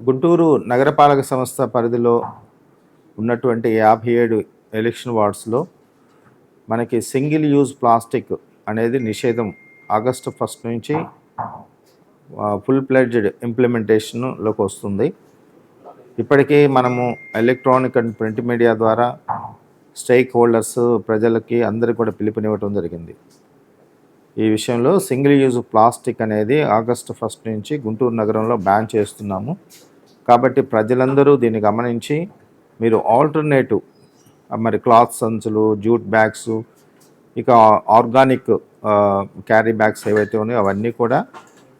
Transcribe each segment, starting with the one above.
గుంటూరు నగరపాలక సంస్థ పరిధిలో ఉన్నటువంటి యాభై ఏడు ఎలక్షన్ వార్డ్స్లో మనకి సింగిల్ యూజ్ ప్లాస్టిక్ అనేది నిషేధం ఆగస్టు ఫస్ట్ నుంచి ఫుల్ ప్లెడ్జ్డ్ ఇంప్లిమెంటేషన్లోకి వస్తుంది. ఇప్పటికీ మనము ఎలక్ట్రానిక్ అండ్ ప్రింట్ మీడియా ద్వారా స్టేక్ హోల్డర్స్ ప్రజలకి అందరికీ కూడా పిలుపునివ్వటం జరిగింది. ఈ విషయంలో సింగిల్ యూజ్ ప్లాస్టిక్ అనేది ఆగస్టు ఫస్ట్ నుంచి గుంటూరు నగరంలో బ్యాన్ చేస్తున్నాము. కాబట్టి ప్రజలందరూ దీన్ని గమనించి మీరు ఆల్టర్నేటివ్ మరి క్లాత్ సంచులు జూట్ బ్యాగ్స్ ఇక ఆర్గానిక్ క్యారీ బ్యాగ్స్ ఏవైతే ఉన్నాయో అవన్నీ కూడా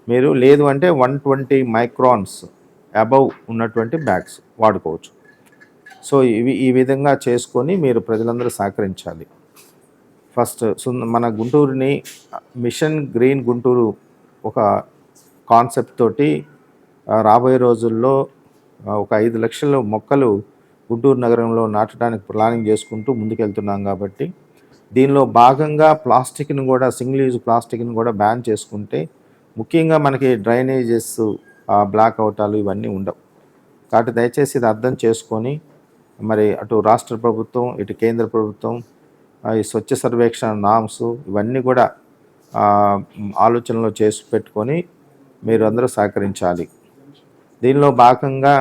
మీరు లేదు అంటే వన్ ట్వంటీ మైక్రాన్స్ అబవ్ ఉన్నటువంటి బ్యాగ్స్ వాడుకోవచ్చు. సో ఇవి ఈ విధంగా చేసుకొని మీరు ప్రజలందరూ సహకరించాలి. ఫస్ట్ సుంద మన గుంటూరుని మిషన్ గ్రీన్ గుంటూరు ఒక కాన్సెప్ట్ తోటి రాబోయే రోజుల్లో ఒక ఐదు లక్షల మొక్కలు గుంటూరు నగరంలో నాటడానికి ప్లానింగ్ చేసుకుంటూ ముందుకెళ్తున్నాం కాబట్టి దీనిలో భాగంగా ప్లాస్టిక్ని కూడా సింగిల్ యూజ్ ప్లాస్టిక్ని కూడా బ్యాన్ చేసుకుంటే ముఖ్యంగా మనకి డ్రైనేజెస్ బ్లాక్ అవటాలు ఇవన్నీ ఉండవు. కాబట్టి దయచేసి ఇది అర్థం చేసుకొని మరి అటు రాష్ట్ర ప్రభుత్వం ఇటు కేంద్ర ప్రభుత్వం ఈ స్వచ్ఛ సర్వేక్షణ నామ్స్ ఇవన్నీ కూడా ఆలోచనలు చేసి పెట్టుకొని మీరు అందరూ సహకరించాలి. దీనిలో భాగంగా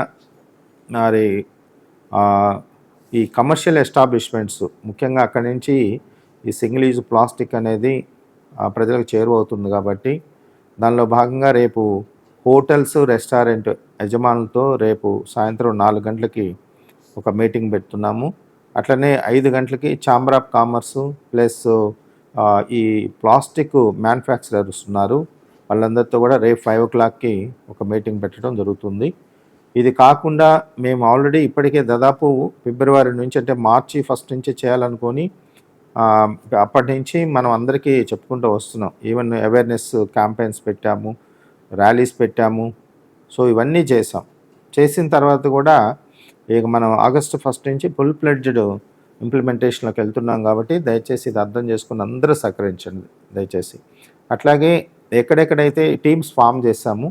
మరి ఈ కమర్షియల్ ఎస్టాబ్లిష్మెంట్స్ ముఖ్యంగా అక్కడి నుంచి ఈ సింగిల్ యూజ్ ప్లాస్టిక్ అనేది ప్రజలకు చేరువవుతుంది కాబట్టి దానిలో భాగంగా రేపు హోటల్స్ రెస్టారెంట్ యజమానులతో రేపు సాయంత్రం నాలుగు గంటలకి ఒక మీటింగ్ పెడుతున్నాము. అట్లనే ఐదు గంటలకి ఛాంబర్ ఆఫ్ కామర్స్ ప్లస్ ఈ ప్లాస్టిక్ మ్యానుఫ్యాక్చరర్స్ ఉన్నారు. వాళ్ళందరితో కూడా రేపు ఫైవ్ ఓ క్లాక్కి ఒక మీటింగ్ పెట్టడం జరుగుతుంది. ఇది కాకుండా మేము ఆల్రెడీ ఇప్పటికే దాదాపు ఫిబ్రవరి నుంచి అంటే మార్చి ఫస్ట్ నుంచి చేయాలనుకొని అప్పటి నుంచి మనం అందరికీ చెప్పుకుంటూ వస్తున్నాం. ఈవెన్ అవేర్నెస్ క్యాంపెయిన్స్ పెట్టాము ర్యాలీస్ పెట్టాము. సో ఇవన్నీ చేసాం చేసిన తర్వాత కూడా ఇక మనం ఆగస్టు ఫస్ట్ నుంచి ఫుల్ ఫ్లెడ్జ్డ్ ఇంప్లిమెంటేషన్లోకి వెళ్తున్నాం కాబట్టి దయచేసి ఇది అర్థం చేసుకుని అందరూ సహకరించండి దయచేసి. అట్లాగే ఎక్కడెక్కడైతే టీమ్స్ ఫామ్ చేశాము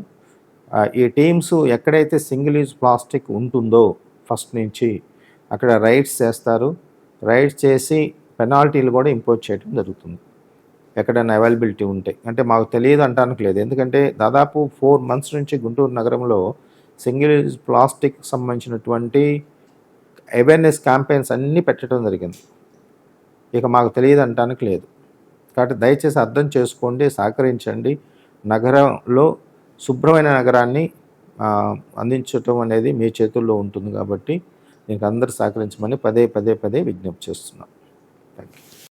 ఈ టీమ్స్ ఎక్కడైతే సింగిల్ యూజ్ ప్లాస్టిక్ ఉంటుందో ఫస్ట్ నుంచి అక్కడ రైడ్స్ చేస్తారు. రైడ్స్ చేసి పెనాల్టీలు కూడా ఇంపోజ్ చేయడం జరుగుతుంది. ఎక్కడైనా అవైలబిలిటీ ఉంటే. అంటే మాకు తెలియదు అంటానికి లేదు. ఎందుకంటే దాదాపు ఫోర్ మంత్స్ నుంచి గుంటూరు నగరంలో సింగిల్ యూజ్ ప్లాస్టిక్ సంబంధించినటువంటి అవేర్నెస్ క్యాంపెయిన్స్ అన్నీ పెట్టడం జరిగింది. ఇక మాకు తెలియదు అంటానికి లేదు. కాబట్టి దయచేసి అర్థం చేసుకోండి సహకరించండి. నగరంలో శుభ్రమైన నగరాన్ని అందించటం అనేది మీ చేతుల్లో ఉంటుంది కాబట్టి మీకు అందరూ సహకరించమని పదే పదే పదే విజ్ఞప్తి చేస్తున్నాం. Thank you